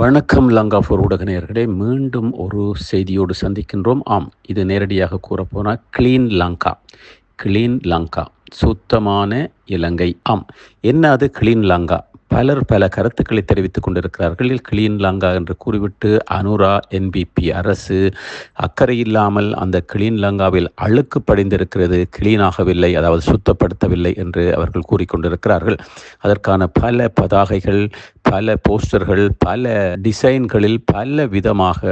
வணக்கம் லங்கா ஃபோர் ஊடக மீண்டும் ஒரு செய்தியோடு சந்திக்கின்றோம். ஆம் இது நேரடியாக கூறப்போனால் கிளீன் லங்கா கிளீன் லங்கா. சுத்தமான இலங்கை. ஆம். என்ன அது? Clean Lanka. பலர் பல கருத்துக்களை தெரிவித்துக் கொண்டிருக்கிறார்கள். கிளீன் லங்கா என்று கூறிவிட்டு அனுரா என்பிபி அரசு அக்கறை இல்லாமல் அந்த கிளீன் லங்காவில் அழுக்கு படிந்திருக்கிறது. கிளீனாகவில்லை அதாவது சுத்தப்படுத்தவில்லை என்று அவர்கள் கூறிக்கொண்டிருக்கிறார்கள் அதற்கான பல பதாகைகள் பல போஸ்டர்கள் பல டிசைன்களில் பல விதமாக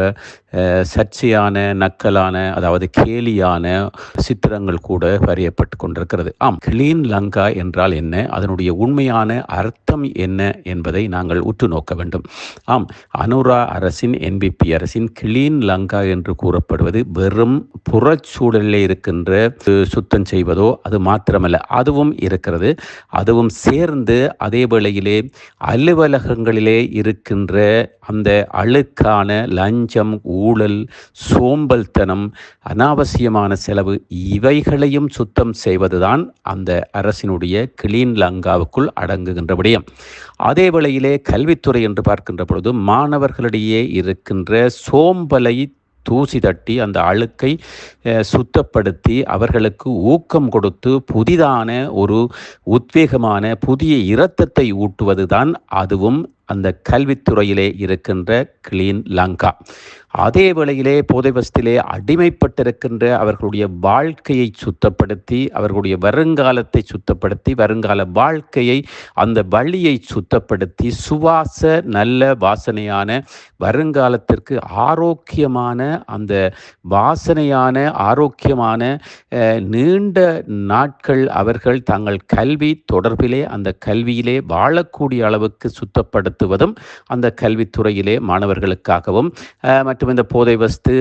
சர்ச்சையான நக்கலான அதாவது கேலியான சித்திரங்கள் கூட வரையப்பட்டு கொண்டிருக்கிறது. ஆம். கிளீன் லங்கா என்றால் என்ன? அதனுடைய உண்மையான அர்த்தம் என்ன என்பதை நாங்கள் உற்று நோக்க வேண்டும். ஆம் அனுரா அரசின் என்பிபி அரசின் கிளீன் லங்கா என்று கூறப்படுவது வெறும் புறச்சூழலில் இருக்கின்ற சுத்தம் செய்வதோ அது மாத்திரமல்ல அதுவும் இருக்கிறது. அதுவும் சேர்ந்து அதே வேளையிலே அலுவலகங்களிலே இருக்கின்ற அந்த அழுக்கான லஞ்சம் ஊழல் சோம்பல்தனம் அனாவசியமான செலவு இவைகளையும் சுத்தம் செய்வதுதான் அந்த அரசினுடைய கிளீன் லங்காவுக்குள் அடங்குகின்ற விடயம் அதே வேளையிலே கல்வித்துறை என்று பார்க்கின்ற பொழுது மாணவர்களிடையே இருக்கின்ற சோம்பலை தூசி தட்டி அந்த அழுக்கை சுத்தப்படுத்தி அவர்களுக்கு ஊக்கம் கொடுத்து புதிதான ஒரு உத்வேகமான புதிய இரத்தத்தை ஊட்டுவதுதான் அதுவும் அந்த கல்வித்துறையிலே இருக்கின்ற கிளீன் லங்கா. அதே வேளையிலே போதைவஸ்திலே அடிமைப்பட்டிருக்கின்ற அவர்களுடைய வாழ்க்கையை சுத்தப்படுத்தி அவர்களுடைய வருங்காலத்தை சுத்தப்படுத்தி வருங்கால வாழ்க்கையை அந்த வழியை சுத்தப்படுத்தி சுவாச நல்ல வாசனையான வருங்காலத்திற்கு ஆரோக்கியமான அந்த வாசனையான ஆரோக்கியமான நீண்ட நாட்கள் அவர்கள் தங்கள் கல்வி தொடர்பிலே அந்த கல்வியிலே வாழக்கூடிய அளவுக்கு சுத்தப்படுத்துவதும் அந்த கல்வித்துறையிலே மாணவர்களுக்காகவும் மற்றும் மற்றும் இந்த போதை வஸ்து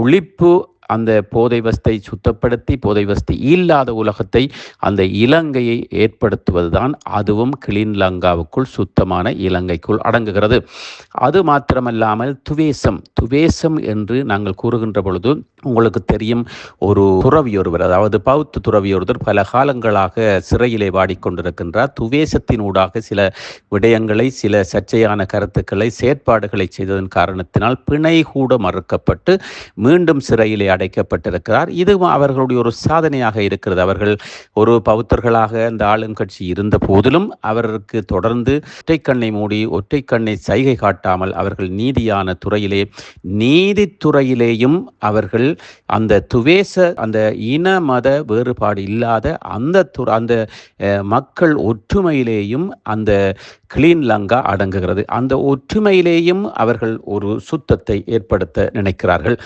ஒழிப்பு அந்த போதை வஸ்தை சுத்தப்படுத்தி போதை வஸ்து இல்லாத உலகத்தை அந்த இலங்கையை ஏற்படுத்துவதுதான் அதுவும் கிளீன் லங்காவுக்குள் சுத்தமான இலங்கைக்குள் அடங்குகிறது. அது மாத்திரமல்லாமல் துவேசம் துவேசம் என்று நாங்கள் கூறுகின்ற பொழுது உங்களுக்கு தெரியும் ஒரு துறவி ஒருவர் அதாவது பௌத்த துறவி ஒருவர் பல காலங்களாக சிறையிலே வாடிக்கொண்டிருக்கின்றார் துவேசத்தின் ஊடாக சில விடயங்களை சில சர்ச்சையான கருத்துக்களை செயற்பாடுகளை செய்ததன் காரணத்தினால் பிணை கூட மறுக்கப்பட்டு மீண்டும் சிறையிலே அடைக்கப்பட்டிருக்கிறார். இது அவர்களுடைய ஒரு சாதனையாக இருக்கிறது. அவர்கள் ஒரு பௌத்தர்களாக அந்த ஆளும் கட்சி இருந்த போதிலும் அவருக்கு தொடர்ந்து ஒற்றைக்கண்ணை மூடி ஒற்றைக்கண்ணை சைகை காட்டாமல் அவர்கள் நீதியான துறையிலே நீதித்துறையிலேயும் அவர்கள் அந்த துவேச அந்த இன மத வேறுபாடு இல்லாத அந்த அந்த மக்கள் ஒற்றுமையிலேயும் அந்த கிளீன் லங்கா அடங்குகிறது. அந்த ஒற்றுமையிலேயும் அவர்கள் ஒரு சுத்தத்தை ஏற்படுத்த நினைக்கிறார்கள்.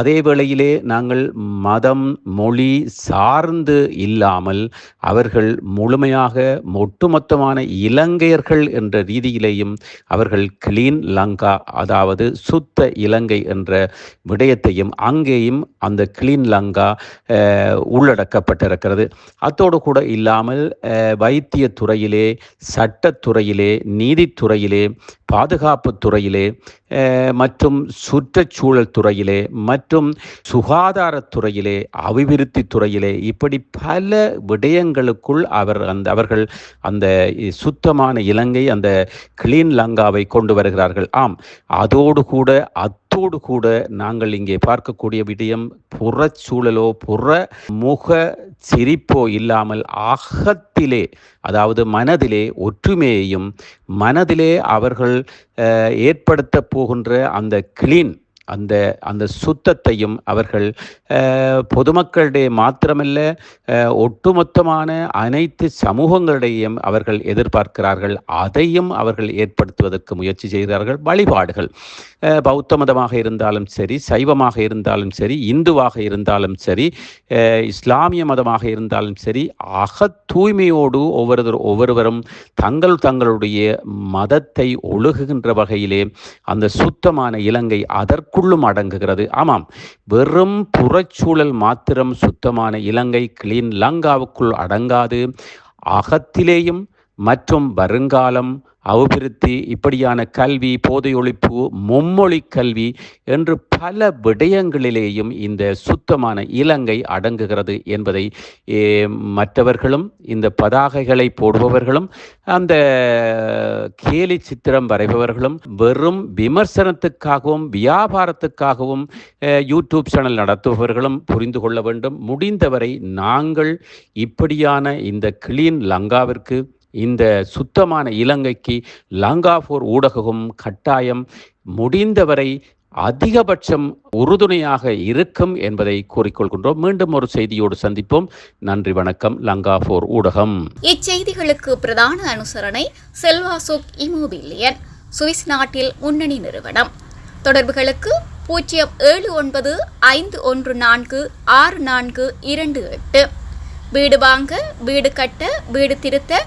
அதே வேளையிலே நாங்கள் மதம் மொழி சார்ந்து இல்லாமல் அவர்கள் முழுமையாக ஒட்டுமொத்தமான இலங்கையர்கள் என்ற ரீதியிலேயும் அவர்கள் கிளீன் லங்கா அதாவது சுத்த இலங்கை என்ற விடயத்தையும் அங்கேயும் அந்த கிளீன் லங்கா உள்ளடக்கப்பட்டிருக்கிறது. அத்தோடு கூட இல்லாமல் வைத்திய துறையிலே சட்டத்துறையிலே நீதித்துறையிலே பாதுகாப்பு துறையிலே மற்றும் சுற்றுச்சூழல் துறையிலே மற்றும் சுகாதாரத் துறையிலே அபிவிருத்தி துறையிலே இப்படி பல விடயங்களுக்குள் அவர் அந்த அவர்கள் அந்த சுத்தமான இலங்கை அந்த கிளீன் லங்காவை கொண்டு வருகிறார்கள். ஆம் அதோடு கூட அத்தோடு கூட நாங்கள் இங்கே பார்க்கக்கூடிய விடயம் புறச்சூழலோ புற முக சிரிப்போ இல்லாமல் அகத்திலே அதாவது மனதிலே ஒற்றுமையையும் மனதிலே அவர்கள் ஏற்படுத்த போகின்ற அந்த கிளீன் அந்த அந்த சுத்தத்தையும் அவர்கள் பொதுமக்களுடைய பொதுமக்களிடையே மாத்திரமல்ல ஒட்டுமொத்தமான அனைத்து சமூகங்களிடையும் அவர்கள் எதிர்பார்க்கிறார்கள். அதையும் அவர்கள் ஏற்படுத்துவதற்கு முயற்சி செய்கிறார்கள். வழிபாடுகள். பௌத்த மதமாக இருந்தாலும் சரி சைவமாக இருந்தாலும் சரி இந்துவாக இருந்தாலும் சரி இஸ்லாமிய மதமாக இருந்தாலும் சரி அகத் தூய்மையோடு ஒவ்வொருவர் ஒவ்வொருவரும் தங்கள் தங்களுடைய மதத்தை ஒழுகுகின்ற வகையிலே அந்த சுத்தமான இலங்கை அதற்குள்ளும் அடங்குகிறது. ஆமாம் வெறும் புறச்சூழல் மாத்திரம் சுத்தமான இலங்கை கிளீன் லங்காவுக்குள் அடங்காது. அகத்திலேயும் மற்றும் வருங்காலம் அபிவிருத்தி இப்படியான கல்வி போதை ஒழிப்பு மும்மொழி கல்வி என்று பல விடயங்களிலேயும் இந்த சுத்தமான இலங்கை அடங்குகிறது என்பதை மற்றவர்களும் இந்த பதாகைகளை போடுபவர்களும் அந்த கேலி சித்திரம் வரைபவர்களும் வெறும் விமர்சனத்துக்காகவும் வியாபாரத்துக்காகவும் யூடியூப் சேனல் நடத்துபவர்களும் புரிந்து கொள்ள வேண்டும். முடிந்தவரை நாங்கள் இப்படியான இந்த கிளீன் லங்காவிற்கு இந்த சுத்தமான இலங்கைக்கு லங்கா ஊடகமும் கட்டாயம் முடிந்தவரை அதிகபட்சம் உறுதுணையாக இருக்கும் என்பதை கூறிக்கொள்கின்றோம். மீண்டும் ஒரு செய்தியோடு சந்திப்போம். நன்றி வணக்கம். லங்காபூர் ஊடகம். இச்செய்திகளுக்கு பிரதான அனுசரணை செல்வாசோக் இமோபிலியன் சுவிஸ் நாட்டில் முன்னணி நிறுவனம். தொடர்புகளுக்கு பூஜ்ஜியம் ஏழு ஒன்பது ஐந்து ஒன்று நான்கு ஆறு நான்கு இரண்டு எட்டு. வீடு வாங்க வீடு கட்ட வீடு திருத்த